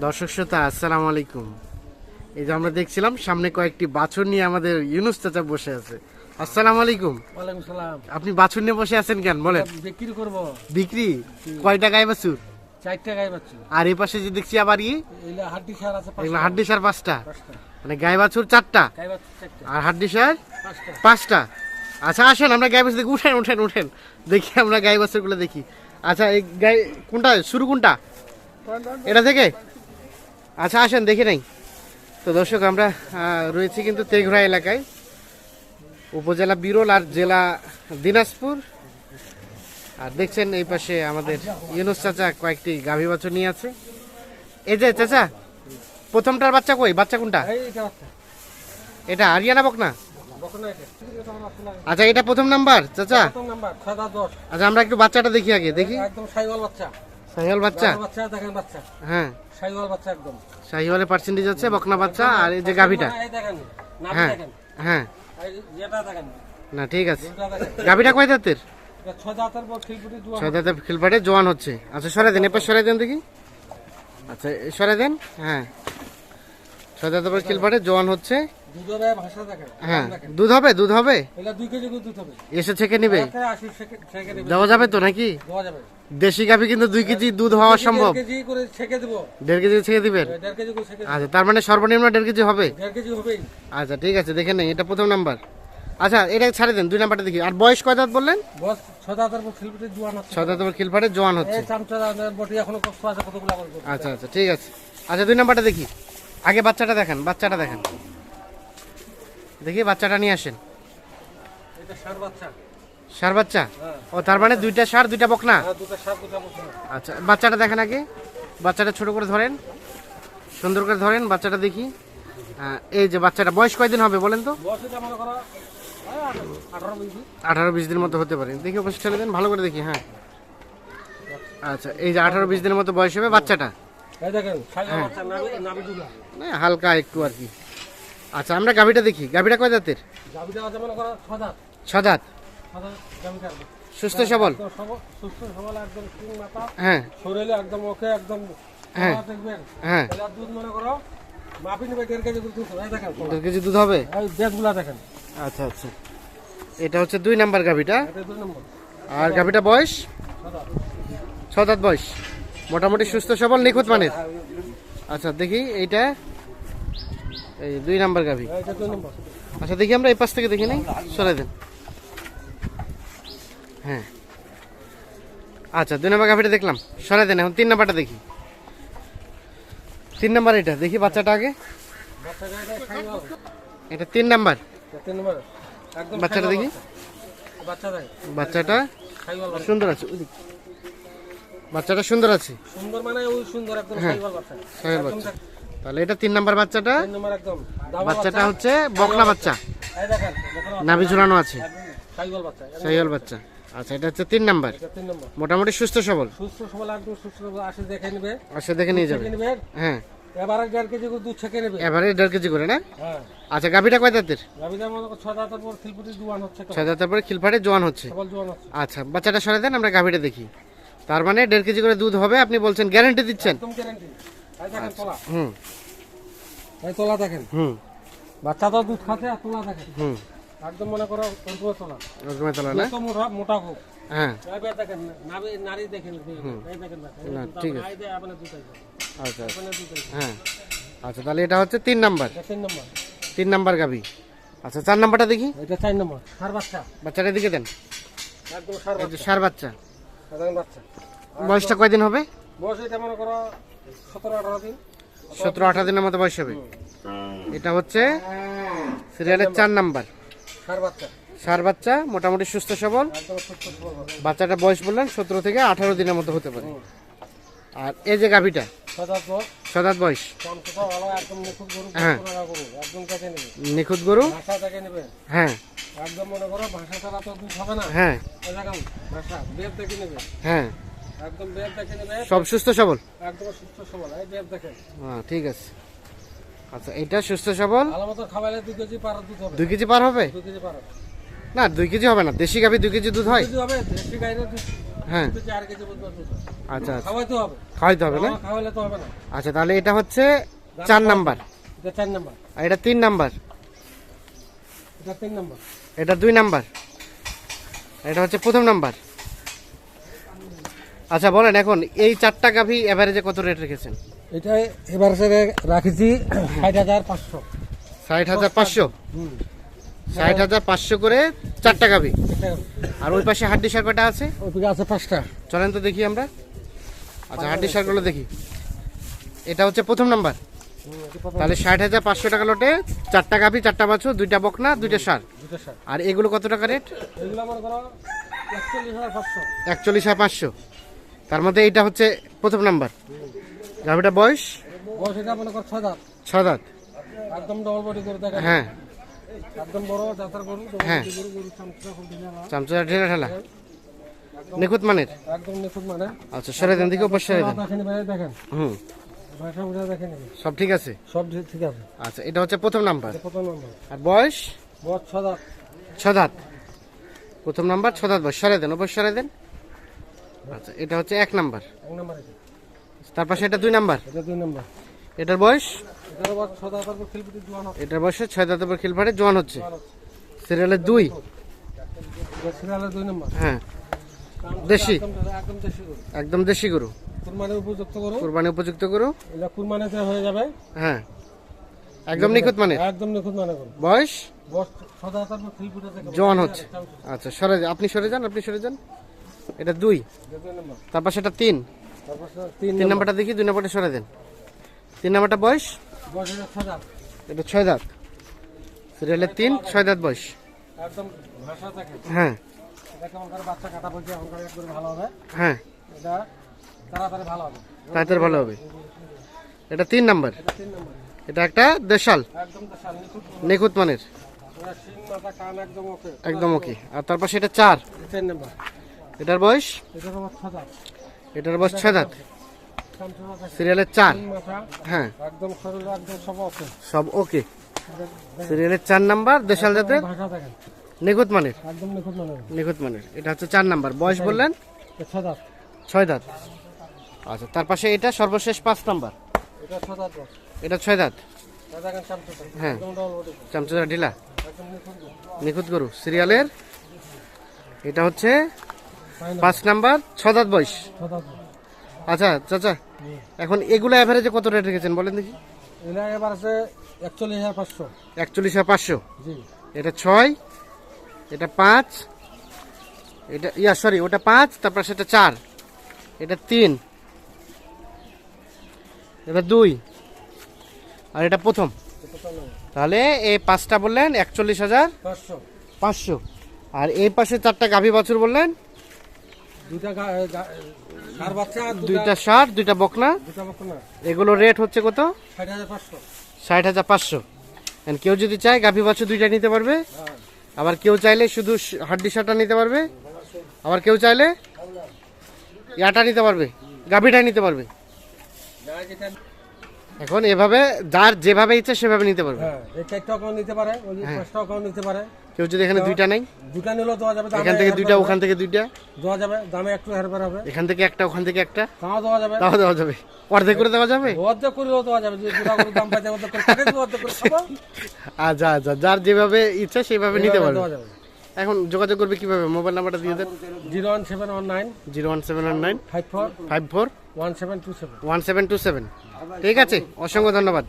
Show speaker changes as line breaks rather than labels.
দর্শক শ্রোতা আসসালামু আলাইকুম। এই যে আমরা দেখছিলাম সামনে কয়েকটি বাছুর নিয়ে আমাদের ইউনুস চাচা বসে আছে। আসসালামু আলাইকুম।
ওয়ালাইকুম সালাম।
আপনি বাছুর নিয়ে বসে আছেন কেন? বলেন।
বিক্রি করব।
বিক্রি? কয়টা গায়ে বাছুর?
চারটা গাই বাচ্চা
আর এই পাশে যে দেখছি আবার ই
এগুলা হাড্ডি সার আছে
এগুলো হাড্ডি সার পাঁচটা। মানে গায়ে বাছুর চারটা। আর হাড্ডি সার?
পাঁচটা।
পাঁচটা। আচ্ছা আসেন আমরা গায়ে বাছুর দেখি। উঠেন উঠেন উঠেন। দেখি আমরা গায়ে বাছুরগুলো দেখি। আচ্ছা এই গায়ে কোনটা? শুরু কোনটা? এটা থেকে? আচ্ছা আসেন দেখি নাই। তো দর্শক আমরা রয়েছি কিন্তু তেঘরা এলাকায়। উপজেলা বিরল আর জেলা দিনাজপুর। আর দেখছেন এই পাশে আমাদের ইউনুস চাচা কয়েকটি গাভী বাছুর নিয়ে আছে। এই যে চাচা প্রথমটার বাচ্চা কই? বাচ্চা কোনটা?
এটা
আরিয়ানা বক না আচ্ছা এটা প্রথম নাম্বার চাচা? আচ্ছা আমরা একটু বাচ্চাটা দেখি আগে দেখি।
একদম বাচ্চা।
সাহিওয়াল বাচ্চা?
বাচ্চা দেখেন বাচ্চা।
হ্যাঁ।
সাইওয়াল বাচ্চা একদম।
পার্সেন্টেজ আছে বকনা বাচ্চা আর এই যে গাভীটা।
এই দেখেন নাভি
হ্যাঁ
দেখেন।
হ্যাঁ।
এই যেটা দেখেন।
না ঠিক আছে। গাভীটা কয় দাঁতের
ছয় খিলপুটি
জোয়ান। হচ্ছে। আচ্ছা সরে দেন এরপর সরে দেন দেখি। আচ্ছা এ সরে দেন। হ্যাঁ। ছয় দাঁতের পর খিলপাটে জোয়ান হচ্ছে। হ্যাঁ। দুধ হবে দুধ হবে? এসে ছেকে নিবে। দেওয়া যাবে তো নাকি?
দেওয়া যাবে।
দেশি গাভী কিন্তু দুই কেজি দুধ হওয়া সম্ভব।
দেড় কেজি করে ছেকে দেবো।
দেড় কেজি ছেকে দিবেন?
কেজি করে ছেকে
আচ্ছা তার মানে সর্বনিম্ন দেড় কেজি হবে?
দেড় কেজি হবেই।
আচ্ছা ঠিক আছে দেখে নেই এটা প্রথম নাম্বার। আচ্ছা এটা ছাড়ে দেন দুই নাম্বারটা দেখি। আর বয়স কয় দাঁত বললেন?
ছয় দাঁতের পর খিলপুটি জোয়ান হচ্ছে।
ছয় দাঁতের খিলফাটে জোয়ান হচ্ছে।
এই চামচা বটি এখনও কষ্ট আছে কতগুলা করব
আচ্ছা আচ্ছা ঠিক আছে। আচ্ছা দুই নাম্বারটা দেখি। আগে বাচ্চাটা দেখেন বাচ্চাটা দেখেন। দেখি বাচ্চাটা নিয়ে আসেন।
এটা সার বাচ্চা।
সার বাচ্চা?
হ্যাঁ।
ও তার মানে দুইটা সার দুইটা বকনা? আচ্ছা বাচ্চাটা দেখেন আগে। বাচ্চাটা ছোট করে ধরেন। সুন্দর করে ধরেন বাচ্চাটা দেখি। এই যে বাচ্চাটা বয়স কয়দিন হবে বলেন তো?
আঠারো বিশ
দিনের মতো হতে পারে। দেখি অবশ্যই ঠেলে দেন ভালো করে দেখি হ্যাঁ। আচ্ছা এই যে আঠারো বিশ দিনের মতো বয়স হবে বাচ্চাটা? মানে হালকা একটু আর কি। আচ্ছা আমরা গাভিটা দেখি। গাভিটা কয় দাঁতের
গাবিটা আছে মনে করো ছ দাঁত
সুস্থ সবল?
সুস্থ সবল একদম মাথা।
হ্যাঁ।
শরীরে একদম ওকে একদম
হ্যাঁ। হ্যাঁ।
দুধ মনে করো মাপি নেবে দেড় কেজি দুধ দেখেন
দেড় কেজি দুধ হবে?
দেশগুলা দেখেন।
আচ্ছা আচ্ছা। এটা হচ্ছে দুই নাম্বার গাভিটা। আর গাভিটা বয়স?
ছ দাঁত
বয়স। মোটামুটি সুস্থ সবল নিখুঁত মানের। আচ্ছা দেখি এইটা। এই দুই নাম্বার গাভি। আচ্ছা দেখি আমরা এই পাশ থেকে দেখি নেই। সরাই দেন। হ্যাঁ। আচ্ছা দুই নাম্বার গাভিটা দেখলাম। সরাই দেন, এখন তিন নাম্বারটা দেখি। তিন নাম্বার এটা, দেখি বাচ্চাটা আগে।
এটা
তিন নাম্বার। বাচ্চাটা দেখি।
বাচ্চা। বাচ্চা
বাচ্চাটা সুন্দর আছে বাচ্চাটা সুন্দর আছে।
মানে ওই সুন্দর
হ্যাঁ।
খাইওয়াল বাচ্চা।
তাহলে এটা তিন নাম্বার বাচ্চাটা। বাচ্চাটা হচ্ছে বকনা বাচ্চা। নাভি ঝুলানো আছে। সাইয়াল বাচ্চা। আচ্ছা এটা হচ্ছে তিন নাম্বার। মোটামুটি সুস্থ সবল।
সুস্থ সবল একদম সুস্থ সবল আসে দেখে নেবে।
আসে দেখে নিয়ে যাবে। হ্যাঁ।
এবারে দেড় কেজি করে দুধ ছেঁকে নেবে।
এবারে দেড় কেজি করে না?
হ্যাঁ।
আচ্ছা গাভিটা কয় দাঁতের
গাভিটা মনে করো ছয় দাঁতের পর খিলপুটি জোয়ান হচ্ছে
ছয় দাঁতের পরে খিলফাটে জোয়ান হচ্ছে।
সবল জোয়ান হচ্ছে।
আচ্ছা বাচ্চাটা সরে দেন আমরা গাভিটা দেখি। তার মানে দেড় কেজি করে দুধ হবে আপনি বলছেন গ্যারান্টি দিচ্ছেন।
একদম গ্যারান্টি তোলা।
হুম।
এই তোলা দেখেন।
হুম।
বাচ্চা তো দুধ খাতে আর তোলা দেখেন।
হুম।
একদম মনে করো কন্ট্রোল তোলা
ওরকমই তোলা না?
এত মোটা মোটা হোক।
হ্যাঁ।
এবার দেখেন নাবি নারী দেখেন এই দেখেন না
ঠিক আছে।
এই দে আপনার
আচ্ছা আচ্ছা। হ্যাঁ। আচ্ছা তাহলে এটা হচ্ছে তিন নাম্বার।
তিন নম্বর।
তিন নাম্বার গাভি। আচ্ছা চার নাম্বারটা দেখি।
এটা চার নম্বর। সার বাচ্চা।
বাচ্চাটা দিকে দেন।
একদম সার বাচ্চা।
সার বাচ্চা।
সাধারণ বাচ্চা।
বয়সটা কয়দিন হবে?
বয়স এটা মনে করো সতেরো আঠারো দিন।
সতেরো আঠারো দিনের মতো বয়স হবে। এটা হচ্ছে সিরিয়ালের চার নাম্বার।
সার বাচ্চা।
মোটামুটি সুস্থ সবল। বাচ্চাটা বয়স বললেন সতেরো থেকে আঠারো দিনের মতো হতে পারে। আর এই যে গাভিটা সদাত বয়স। হ্যাঁ। নিখুঁত গরু? হ্যাঁ।
একদম মনে করো ভাষা ছাড়া তো দুধ হবে না।
হ্যাঁ।
ভাষা দেখে নেবে।
হ্যাঁ।
একদম বেদ দেখে নেবে।
সব সুস্থ সবল?
একদম সুস্থ সবল এই বেদ দেখেন
হ্যাঁ ঠিক আছে। আচ্ছা এটা সুস্থ সবল?
মতো দুই কেজি পার দুধ হবে।
দুই কেজি পার হবে?
দুই কেজি পার হবে।
না দুই কেজি হবে না দেশি গাভি দুই কেজি দুধ হয়?
দেশি গাইলে দুধ।
হ্যাঁ। আচ্ছা আচ্ছা।
খাওয়াইতে হবে।
খাওয়াইতে হবে না?
খাওয়া- তো হবে না।
আচ্ছা তাহলে এটা হচ্ছে চার নাম্বার।
এটা চার নাম্বার।
আর এটা তিন নাম্বার।
এটা তিন নাম্বার।
এটা দুই নাম্বার। এটা হচ্ছে প্রথম নাম্বার। আচ্ছা বলেন এখন এই চারটা গাভি এভারেজে কত রেট রেখেছেন?
এটা এবার স্যার রাখেছি ষাট হাজার পাঁচশো।
ষাট হাজার পাঁচশো? ষাট হাজার পাঁচশো করে চারটা গাভি আর ওই পাশে হাড্ডি সার কটা আছে
ওইদিকে আছে পাঁচটা।
চলেন তো দেখি আমরা। আচ্ছা হাড্ডি সারগুলো দেখি। এটা হচ্ছে প্রথম নাম্বার। তাহলে ষাট হাজার পাঁচশো টাকা লোটে চারটা গাভি চারটা বাছুর দুইটা বকনা দুইটা সার। আর এগুলো কত টাকা রেট?
এগুলো একচল্লিশ হাজার পাঁচশো।
একচল্লিশ হাজার পাঁচশো। তার মধ্যে এইটা হচ্ছে প্রথম নাম্বার। গাভিটা বয়স?
বয়স এটা মনে করো ছয় দাঁত। একদম ডবল বডি করে দেখেন
হ্যাঁ।
একদম বড় জাতার গরু
হ্যাঁ।
চামচা ঢিলা
নিখুঁত মানের?
একদম নিখুঁত মানে
আচ্ছা সরে দেন দিকে উপর সরে দেন।
দেখেন
হুম। সব ঠিক আছে?
সব ঠিক- আছে।
আচ্ছা এটা হচ্ছে প্রথম নাম্বার।
প্রথম নম্বর।
আর বয়স?
বয়স দাঁত।
ছ দাঁত। প্রথম নাম্বার ছ দাঁত বয়স। সরে দেন উপর সরে দেন। আচ্ছা এটা হচ্ছে এক নাম্বার।
এক নম্বর
তার পাশে এটা দুই নাম্বার?
এটা দুই নম্বর।
এটার বয়স?
এটার বয়স ছয় দাঁত তারপর খিলপিটি জোয়ান
দাঁতের খিলফাটে জোয়ান হচ্ছে। সিরিয়ালের দুই?
সিরিয়ালের দুই নম্বর।
হ্যাঁ। দেশি।
একদম দেশি গরু। কুরবানির উপযুক্ত গরু।
কোরবানি উপযুক্ত গরু?
এটা কুরবানিতে হয়ে যাবে।
হ্যাঁ। একদম নিখুঁত মানে
একদম নিখুঁত মানে
বয়স?
তারপর
জোয়ান হচ্ছে। আচ্ছা সরে যান আপনি সরে যান আপনি সরে যান। এটা দুই।
এটা দুই নম্বর।
তার পাশে এটা তিন।
তারপর তিন
নাম্বারটা দেখি দুই নাম্বারটা সরে দেন। তিন নাম্বারটা বয়স?
এটা ছয় দাঁত।
সিরিয়ালের তিন ছয় দাঁত বয়স।
একদম
হ্যাঁ।
বাচ্চা কাটা ভালো হবে।
হ্যাঁ।
এটা তাড়াতাড়ি ভালো হবে।
তাড়াতাড়ি ভালো হবে। এটা তিন নাম্বার।
এটা
একটা দেশাল।
নিখুঁত
মানের।
একদম ওকে।
আর তার পাশে এটা চার এটার বয়স?
এটার
বয়স ছয় দাঁত। সিরিয়ালের চার। হ্যাঁ।
একদম সব ওকে।
সিরিয়ালের চার নাম্বার, দেশাল জাতের নিখুঁত মানের।
নিখুঁত মানে
মানের। এটা হচ্ছে চার নাম্বার। বয়স বললেন?
ছয় দাঁত।
ছয় দাঁত আচ্ছা তার পাশে এটা সর্বশেষ পাঁচ নাম্বার।
এটা ছয় দাঁত।
হ্যাঁ।
একদম ডবল বডি
চামচা ঢিলা।
নিখুঁত
গরু। সিরিয়ালের। এটা হচ্ছে পাঁচ নাম্বার ছ দাঁত বয়স। আচ্ছা চাচা এখন এগুলো অ্যাভারেজে কত রেট রেখেছেন বলেন দেখি।
এটা একচল্লিশ হাজার পাঁচশো।
একচল্লিশ হাজার পাঁচশো। এটা ছয় এটা পাঁচ এটা ইয়া সরি ওটা পাঁচ তারপর সেটা চার এটা তিন এটা দুই আর এটা প্রথম। তাহলে এই পাঁচটা বললেন একচল্লিশ হাজার
পাঁচশো।
আর এই পাশে চারটা গাভী বছর বললেন
দুইটা
ষাট দুইটা বকনা। এগুলো রেট হচ্ছে কত?
ষাট হাজার পাঁচশো।
কেউ যদি চায় গাভী বাছু দুইটা নিতে পারবে। আবার কেউ চাইলে শুধু হাড্ডি শাটা নিতে পারবে। আবার কেউ চাইলে ইয়াটা নিতে পারবে গাভীটা নিতে পারবে। এখন এভাবে যার যেভাবে ইচ্ছা সেভাবে নিতে পারবে।
হ্যাঁ এই কেউ নিতে পারে ওই কেউ নিতে পারে।
কেউ যদি এখানে দুইটা নেই
দুটা নিলেও দেওয়া যাবে
এখান থেকে দুইটা ওখান থেকে দুইটা?
দেওয়া যাবে দামে একটু হেরফের হবে।
এখান থেকে একটা ওখান থেকে একটা?
তাও দেওয়া যাবে।
তাও দেওয়া যাবে। অর্ধেক করে দেওয়া যাবে?
অর্ধেক করেও দেওয়া যাবে যদি দুটা করে দাম পাইতে অর্ধেক করে কেটে দিবো, অর্ধেক করে খাব।
আচ্ছা আচ্ছা যার যেভাবে ইচ্ছা সেভাবে নিতে পারবে। এখন যোগাযোগ করবে কীভাবে? মোবাইল নাম্বারটা দিয়ে দেন।
Zero one seven one nine
zero one seven one nine
five four
five four
one seven two seven.
One seven two seven. ঠিক আছে অসংখ্য ধন্যবাদ।